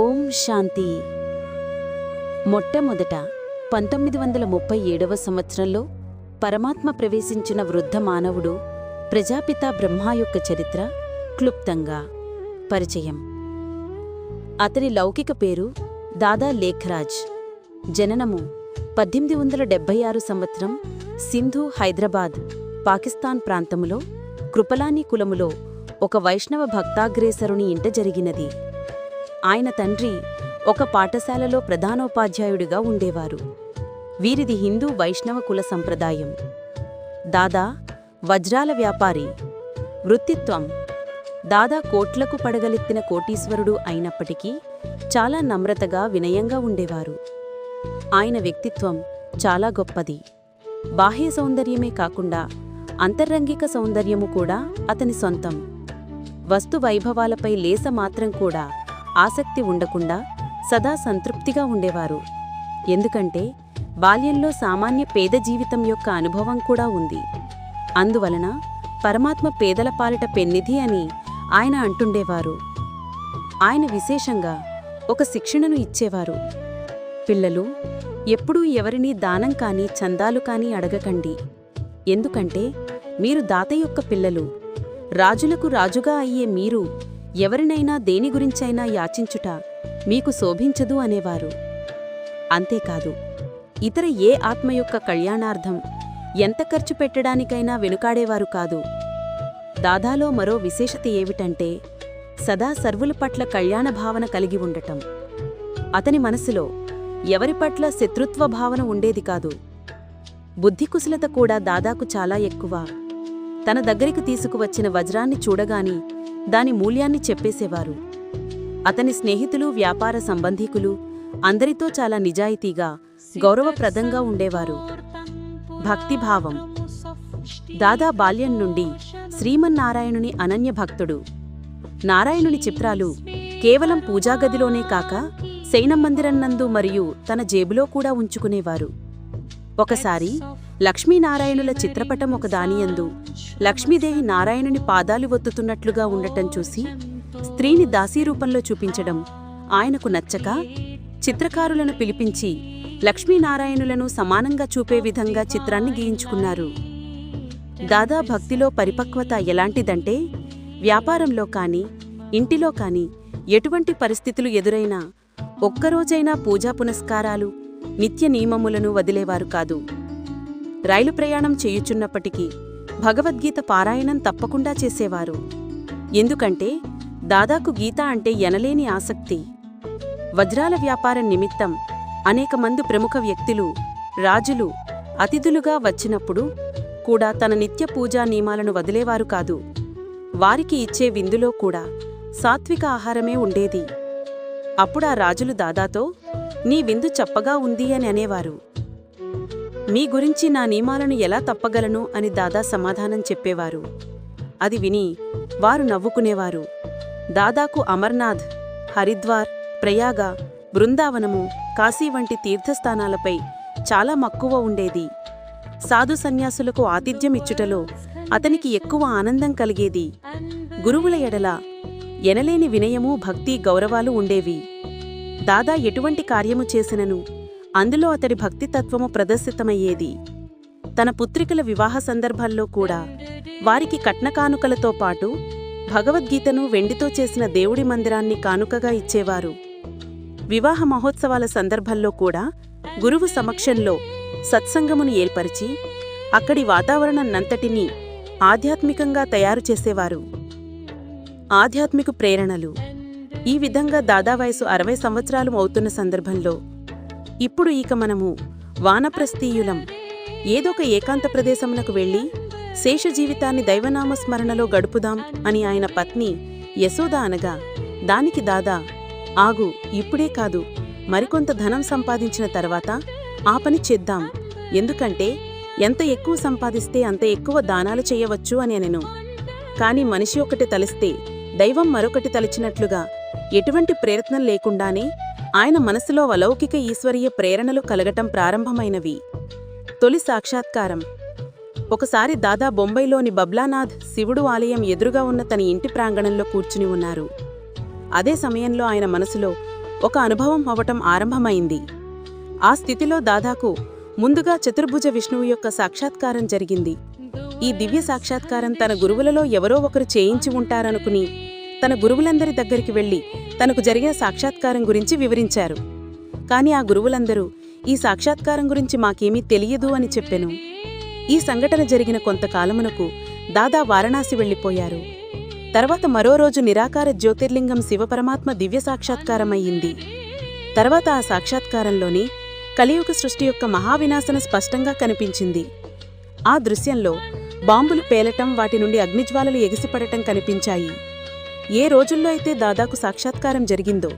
ఓం శాంతి. మొట్టమొదట పంతొమ్మిది వందల ముప్పై ఏడవ సంవత్సరంలో పరమాత్మ ప్రవేశించిన వృద్ధ మానవుడు ప్రజాపిత బ్రహ్మ యొక్క చరిత్ర క్లుప్తంగా. పరిచయం. అతని లౌకిక పేరు దాదా లేఖరాజ్. జననము పద్దెనిమిది వందల డెబ్బై ఆరు సంవత్సరం సింధు హైదరాబాద్ పాకిస్తాన్ ప్రాంతములో కృపలాని కులములో ఒక వైష్ణవ భక్తాగ్రేసరుని ఇంట జరిగినది. ఆయన తండ్రి ఒక పాఠశాలలో ప్రధానోపాధ్యాయుడిగా ఉండేవారు. వీరిది హిందూ వైష్ణవ కుల సంప్రదాయం. దాదా వజ్రాల వ్యాపారి. వృత్తిత్వం. దాదా కోట్లకు పడగలెత్తిన కోటీశ్వరుడు అయినప్పటికీ చాలా నమ్రతగా వినయంగా ఉండేవారు. ఆయన వ్యక్తిత్వం చాలా గొప్పది. బాహ్య సౌందర్యమే కాకుండా అంతర్రంగిక సౌందర్యము కూడా అతని సొంతం. వస్తు వైభవాలపై లేస మాత్రం కూడా ఆసక్తి ఉండకుండా సదా సంతృప్తిగా ఉండేవారు. ఎందుకంటే బాల్యంలో సామాన్య పేద జీవితం యొక్క అనుభవం కూడా ఉంది. అందువలన పరమాత్మ పేదల పాలిట పెన్నిధి అని ఆయన అంటుండేవారు. ఆయన విశేషంగా ఒక శిక్షణను ఇచ్చేవారు. పిల్లలు ఎప్పుడూ ఎవరినీ దానం కాని చందాలు కాని అడగకండి. ఎందుకంటే మీరు దాత యొక్క పిల్లలు. రాజులకు రాజుగా అయ్యే మీరు ఎవరినైనా దేని గురించైనా యాచించుట మీకు శోభించదు అనేవారు. అంతేకాదు ఇతర ఏ ఆత్మ యొక్క కళ్యాణార్థం ఎంత ఖర్చు పెట్టడానికైనా వెనుకాడేవారు కాదు. దాదాలో మరో విశేషత ఏమిటంటే సదా సర్వుల పట్ల కళ్యాణ భావన కలిగి ఉండటం. అతని మనసులో ఎవరి పట్ల శత్రుత్వ భావన ఉండేది కాదు. బుద్ధికుశలత కూడా దాదాకు చాలా ఎక్కువ. తన దగ్గరికి తీసుకువచ్చిన వజ్రాన్ని చూడగాని దాని మూల్యాన్ని చెప్పేసేవారు. అతని స్నేహితులు వ్యాపార సంబంధీకులు అందరితో చాలా నిజాయితీగా గౌరవప్రదంగా ఉండేవారు. భక్తిభావం. దాదా బాల్యం నుండి శ్రీమన్నారాయణుని అనన్య భక్తుడు. నారాయణుని చిత్రాలు కేవలం పూజాగదిలోనే కాక శయనమందిరన్నందు మరియు తన జేబులో కూడా ఉంచుకునేవారు. ఒకసారి లక్ష్మీనారాయణుల చిత్రపటం ఒక దానియందు లక్ష్మీదేవి నారాయణుని పాదాలు ఒత్తుతున్నట్లుగా ఉండటం చూసి స్త్రీని దాసీరూపంలో చూపించడం ఆయనకు నచ్చక చిత్రకారులను పిలిపించి లక్ష్మీనారాయణులను సమానంగా చూపే విధంగా చిత్రాన్ని గీయించుకున్నారు. దాదా భక్తిలో పరిపక్వత ఎలాంటిదంటే వ్యాపారంలో కాని ఇంటిలో కాని ఎటువంటి పరిస్థితులు ఎదురైనా ఒక్కరోజైనా పూజా పునస్కారాలు నిత్య నియమములను వదిలేవారు కాదు. రైలు ప్రయాణం చేయుచున్నప్పటికీ భగవద్గీత పారాయణం తప్పకుండా చేసేవారు. ఎందుకంటే దాదాకు గీత అంటే ఎనలేని ఆసక్తి. వజ్రాల వ్యాపారం నిమిత్తం అనేక మంది ప్రముఖ వ్యక్తులు రాజులు అతిథులుగా వచ్చినప్పుడు కూడా తన నిత్య పూజా నియమాలను వదిలేవారు కాదు. వారికి ఇచ్చే విందులో కూడా సాత్విక ఆహారమే ఉండేది. అప్పుడా రాజులు దాదాతో నీ విందు చప్పగా ఉంది అని అనేవారు. మీ గురించి నా నియమాలను ఎలా తప్పగలను? అని దాదా సమాధానం చెప్పేవారు. అది విని వారు నవ్వుకునేవారు. దాదాకు అమర్నాథ్ హరిద్వార్ ప్రయాగ బృందావనము కాశీ వంటి తీర్థస్థానాలపై చాలా మక్కువ ఉండేది. సాధు సన్యాసులకు ఆతిథ్యం ఇచ్చుటలో అతనికి ఎక్కువ ఆనందం కలిగేది. గురువుల ఎడల ఎనలేని వినయము భక్తి గౌరవాలు ఉండేవి. దాదా ఎటువంటి కార్యము చేసినను? అందులో అతడి భక్తితత్వము ప్రదర్శితమయ్యేది. తన పుత్రికల వివాహ సందర్భాల్లో కూడా వారికి కట్నకానుకలతో పాటు భగవద్గీతను వెండితో చేసిన దేవుడి మందిరాన్ని కానుకగా ఇచ్చేవారు. వివాహ మహోత్సవాల సందర్భంలో కూడా గురువు సమక్షంలో సత్సంగమును ఏర్పరిచి అక్కడి వాతావరణాన్నంతటినీ ఆధ్యాత్మికంగా తయారు చేసేవారు. ఆధ్యాత్మిక ప్రేరణలు ఈ విధంగా దాదా వయసు అరవై సంవత్సరాలు అవుతున్న సందర్భంలో ఇప్పుడు ఇక మనము వానప్రస్థీయులం ఏదొక ఏకాంత ప్రదేశమునకు వెళ్ళి శేష జీవితాన్ని దైవనామ స్మరణలో గడుపుదాం అని ఆయన పత్ని యశోద అనగా దానికి దాదా ఆగు ఇప్పుడే కాదు మరికొంత ధనం సంపాదించిన తర్వాత ఆ పని చేద్దాం ఎందుకంటే ఎంత ఎక్కువ సంపాదిస్తే అంత ఎక్కువ దానాలు చేయవచ్చు అని అనెను. కాని మనిషి ఒకటి తలిస్తే దైవం మరొకటి తలిచినట్లుగా ఎటువంటి ప్రయత్నం లేకుండానే ఆయన మనసులో అలౌకిక ఈశ్వరీయ ప్రేరణలు కలగటం ప్రారంభమైనవి. తొలి సాక్షాత్కారం. ఒకసారి దాదా బొంబైలోని బబ్లానాథ్ శివుడు ఆలయం ఎదురుగా ఉన్న తన ఇంటి ప్రాంగణంలో కూర్చుని ఉన్నారు. అదే సమయంలో ఆయన మనసులో ఒక అనుభవం అవటం ఆరంభమైంది. ఆ స్థితిలో దాదాకు ముందుగా చతుర్భుజ విష్ణువు యొక్క సాక్షాత్కారం జరిగింది. ఈ దివ్య సాక్షాత్కారం తన గురువులలో ఎవరో ఒకరు చేయించి ఉంటారనుకుని తన గురువులందరి దగ్గరికి వెళ్ళి తనకు జరిగిన సాక్షాత్కారం గురించి వివరించారు. కాని ఆ గురువులందరూ ఈ సాక్షాత్కారం గురించి మాకేమీ తెలియదు అని చెప్పెను. ఈ సంఘటన జరిగిన కొంతకాలమునకు దాదా వారణాసి వెళ్ళిపోయారు. తర్వాత మరో రోజు నిరాకార జ్యోతిర్లింగం శివపరమాత్మ దివ్య సాక్షాత్కారమయ్యింది. తర్వాత ఆ సాక్షాత్కారంలోని కలియుగ సృష్టి యొక్క మహావినాశన స్పష్టంగా కనిపించింది. ఆ దృశ్యంలో బాంబులు పేలటం వాటి నుండి అగ్నిజ్వాలలు ఎగిసిపడటం కనిపించాయి. ఏ రోజుల్లో అయితే దాదాకు సాక్షాత్కారం జరిగిందో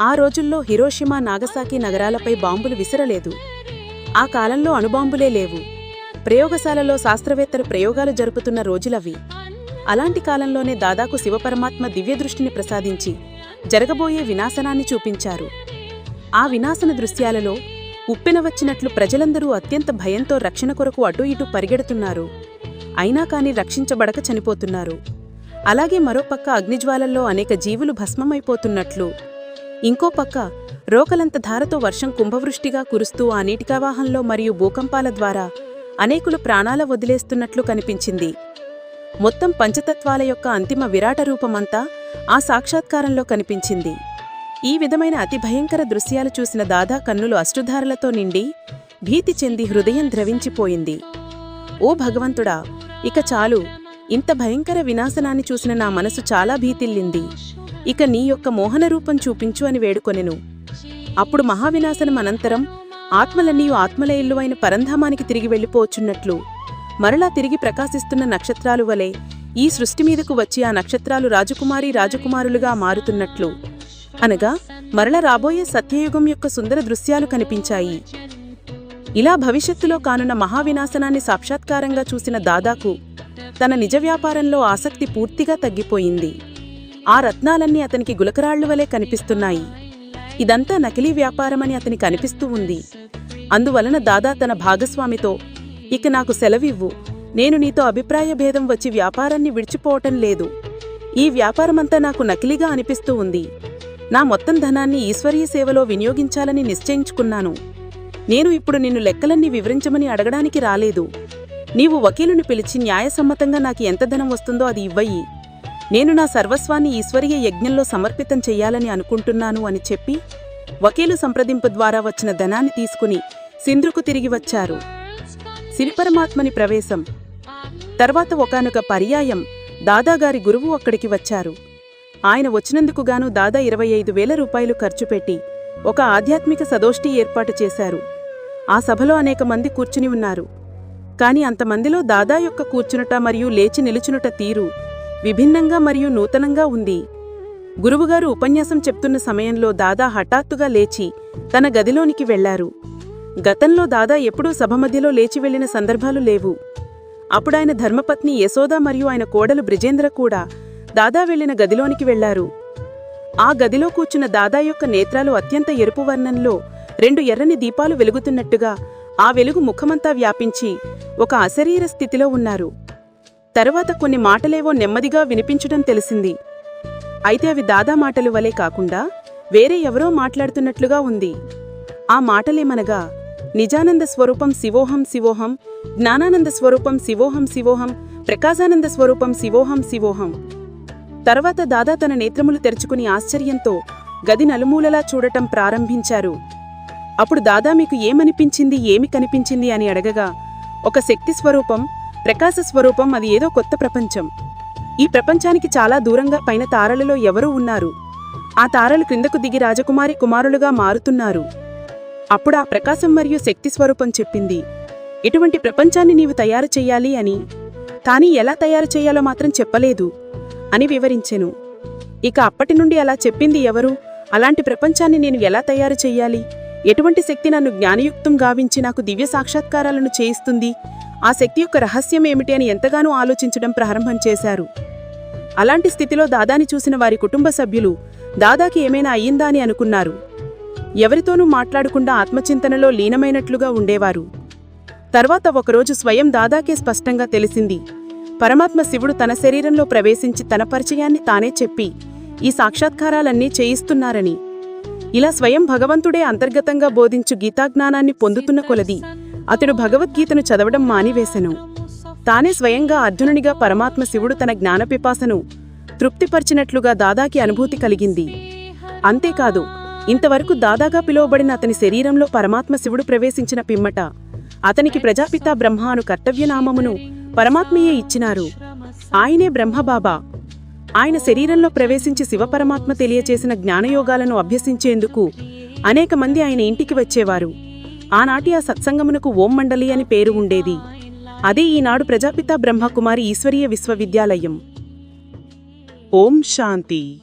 ఆ రోజుల్లో హిరోషిమా నాగసాకి నగరాలపై బాంబులు విసిరలేదు. ఆ కాలంలో అణుబాంబులే లేవు. ప్రయోగశాలలో శాస్త్రవేత్తలు ప్రయోగాలు జరుపుతున్న రోజులవి. అలాంటి కాలంలోనే దాదాకు శివపరమాత్మ దివ్యదృష్టిని ప్రసాదించి జరగబోయే వినాశనాన్ని చూపించారు. ఆ వినాశన దృశ్యాలలో ఉప్పెన వచ్చినట్లు ప్రజలందరూ అత్యంత భయంతో రక్షణ కొరకు అటూ ఇటూ పరిగెడుతున్నారు. అయినా కాని రక్షించబడక చనిపోతున్నారు. అలాగే మరోపక్క అగ్నిజ్వాలల్లో అనేక జీవులు భస్మమైపోతున్నట్లు. ఇంకో పక్క రోకలంత ధారతో వర్షం కుంభవృష్టిగా కురుస్తూ ఆ నీటికవాహంలో మరియు భూకంపాల ద్వారా అనేకులు ప్రాణాల వదిలేస్తున్నట్లు కనిపించింది. మొత్తం పంచతత్వాల యొక్క అంతిమ విరాట రూపమంతా ఆ సాక్షాత్కారంలో కనిపించింది. ఈ విధమైన అతి భయంకర దృశ్యాలు చూసిన దాదా కన్నులు అష్టుధారలతో నిండి భీతి చెంది హృదయం ద్రవించిపోయింది. ఓ భగవంతుడా ఇక చాలు ఇంత భయంకర వినాశనాన్ని చూసిన నా మనసు చాలా భీతిల్లింది. ఇక నీ యొక్క మోహన రూపం చూపించు అని వేడుకొనెను. అప్పుడు మహావినాశనం అనంతరం ఆత్మలన్నీ ఆత్మల ఇల్లువైన పరంధామానికి తిరిగి వెళ్ళిపోవచ్చున్నట్లు మరలా తిరిగి ప్రకాశిస్తున్న నక్షత్రాలు వలె ఈ సృష్టి మీదకు వచ్చి ఆ నక్షత్రాలు రాజకుమారి రాజకుమారులుగా మారుతున్నట్లు. అనగా మరల రాబోయే సత్యయుగం యొక్క సుందర దృశ్యాలు కనిపించాయి. ఇలా భవిష్యత్తులో కానున్న మహావినాశనాన్ని సాక్షాత్కారంగా చూసిన దాదాకు తన నిజ వ్యాపారంలో ఆసక్తి పూర్తిగా తగ్గిపోయింది. ఆ రత్నాలన్నీ అతనికి గులకరాళ్ళు వలె కనిపిస్తున్నాయి. ఇదంతా నకిలీ వ్యాపారమని అతనికి అనిపిస్తూ ఉంది. అందువలన దాదా తన భాగస్వామితో ఇక నాకు సెలవివ్వు. నేను నీతో అభిప్రాయ భేదం వచ్చి వ్యాపారాన్ని విడిచిపోవటం లేదు. ఈ వ్యాపారమంతా నాకు నకిలీగా అనిపిస్తూ ఉంది. నా మొత్తం ధనాన్ని ఈశ్వరీయ సేవలో వినియోగించాలని నిశ్చయించుకున్నాను. నేను ఇప్పుడు నిన్ను లెక్కలన్నీ వివరించమని అడగడానికి రాలేదు. నీవు వకీలుని పిలిచి న్యాయసమ్మతంగా నాకు ఎంత ధనం వస్తుందో అది ఇవ్వయి. నేను నా సర్వస్వాన్ని ఈశ్వరీయ యజ్ఞంలో సమర్పితం చెయ్యాలని అనుకుంటున్నాను అని చెప్పి వకీలు సంప్రదింపు ద్వారా వచ్చిన ధనాన్ని తీసుకుని సింధ్రుకు తిరిగి వచ్చారు. సిరిపరమాత్మని ప్రవేశం. తర్వాత ఒకానొక పర్యాయం దాదాగారి గురువు అక్కడికి వచ్చారు. ఆయన వచ్చినందుకు గాను దాదా ఇరవై ఐదు వేల రూపాయలు ఖర్చు పెట్టి ఒక ఆధ్యాత్మిక సదోష్ఠి ఏర్పాటు చేశారు. ఆ సభలో అనేక మంది కూర్చుని ఉన్నారు. కాని అంతమందిలో దాదా యొక్క కూర్చునుట మరియు లేచి నిలుచునుట తీరు విభిన్నంగా మరియు నూతనంగా ఉంది. గురువుగారు ఉపన్యాసం చెప్తున్న సమయంలో దాదా హఠాత్తుగా లేచి తన గదిలోనికి వెళ్ళారు గతంలో దాదా ఎప్పుడూ సభ మధ్యలో లేచి వెళ్ళిన సందర్భాలు లేవు. అప్పుడాయన ధర్మపత్ని యశోద మరియు ఆయన కోడలు బ్రిజేంద్ర కూడా దాదా వెళ్ళిన గదిలోనికి వెళ్ళారు ఆ గదిలో కూర్చున్న దాదా యొక్క నేత్రాలు అత్యంత ఎరుపు వర్ణంలో రెండు ఎర్రని దీపాలు వెలుగుతున్నట్టుగా ఆ వెలుగు ముఖమంతా వ్యాపించి ఒక అశరీర స్థితిలో ఉన్నారు. తరువాత కొన్ని మాటలేవో నెమ్మదిగా వినిపించడం తెలిసింది. అయితే అవి దాదా మాటలు వలె కాకుండా వేరే ఎవరో మాట్లాడుతున్నట్లుగా ఉంది. ఆ మాటలేమనగా నిజానంద స్వరూపం శివోహం శివోహం జ్ఞానానంద స్వరూపం శివోహం శివోహం ప్రకాశానంద స్వరూపం శివోహం శివోహం. తర్వాత దాదా తన నేత్రములు తెరుచుకుని ఆశ్చర్యంతో గది నలుమూలలా చూడటం ప్రారంభించారు. అప్పుడు దాదా మీకు ఏమనిపించింది ఏమి కనిపించింది అని అడగగా ఒక శక్తి స్వరూపం ప్రకాశ స్వరూపం అది ఏదో కొత్త ప్రపంచం. ఈ ప్రపంచానికి చాలా దూరంగా పైన తారలలో ఎవరూ ఉన్నారు. ఆ తారలు క్రిందకు దిగి రాజకుమారి కుమారులుగా మారుతున్నారు. అప్పుడు ఆ ప్రకాశం మరియు శక్తి స్వరూపం చెప్పింది ఇటువంటి ప్రపంచాన్ని నీవు తయారు చెయ్యాలి అని. కానీ ఎలా తయారు చేయాలో మాత్రం చెప్పలేదు అని వివరించెను. ఇక అప్పటి నుండి అలా చెప్పింది ఎవరు? అలాంటి ప్రపంచాన్ని నేను ఎలా తయారు చెయ్యాలి? ఎటువంటి శక్తి నన్ను జ్ఞానయుక్తం గావించి నాకు దివ్య సాక్షాత్కారాలను చేయిస్తుంది? ఆ శక్తి యొక్క రహస్యం ఏమిటి అని ఎంతగానో ఆలోచించడం ప్రారంభం చేశారు. అలాంటి స్థితిలో దాదాని చూసిన వారి కుటుంబ సభ్యులు దాదాకి ఏమైనా అయ్యిందా? అని అనుకున్నారు. ఎవరితోనూ మాట్లాడకుండా ఆత్మచింతనలో లీనమైనట్లుగా ఉండేవారు. తర్వాత ఒకరోజు స్వయం దాదాకే స్పష్టంగా తెలిసింది. పరమాత్మ శివుడు తన శరీరంలో ప్రవేశించి తన పరిచయాన్ని తానే చెప్పి ఈ సాక్షాత్కారాలన్నీ చేయిస్తున్నారని. ఇలా స్వయం భగవంతుడే అంతర్గతంగా బోధించు గీతాజ్ఞానాన్ని పొందుతున్న కొలది. అతడు భగవద్గీతను చదవడం మానివేశెను. తానే స్వయంగా అర్జునునిగా పరమాత్మ శివుడు తన జ్ఞానపిపాసను తృప్తిపరిచినట్లుగా దాదాకి అనుభూతి కలిగింది. అంతేకాదు ఇంతవరకు దాదాగా పిలువబడిన అతని శరీరంలో పరమాత్మ శివుడు ప్రవేశించిన పిమ్మట అతనికి ప్రజాపిత బ్రహ్మ అను కర్తవ్యనామమును పరమాత్మయే ఇచ్చినారు. ఆయనే బ్రహ్మబాబా. ఆయన శరీరంలో ప్రవేశించి శివపరమాత్మ తెలియచేసిన జ్ఞానయోగాలను అభ్యసించేందుకు అనేక మంది ఆయన ఇంటికి వచ్చేవారు. ఆనాటి ఆ సత్సంగమునకు ఓం మండలి అని పేరు ఉండేది. అదే ఈనాడు ప్రజాపిత బ్రహ్మకుమారి ఈశ్వరీయ విశ్వవిద్యాలయం. ఓం శాంతి.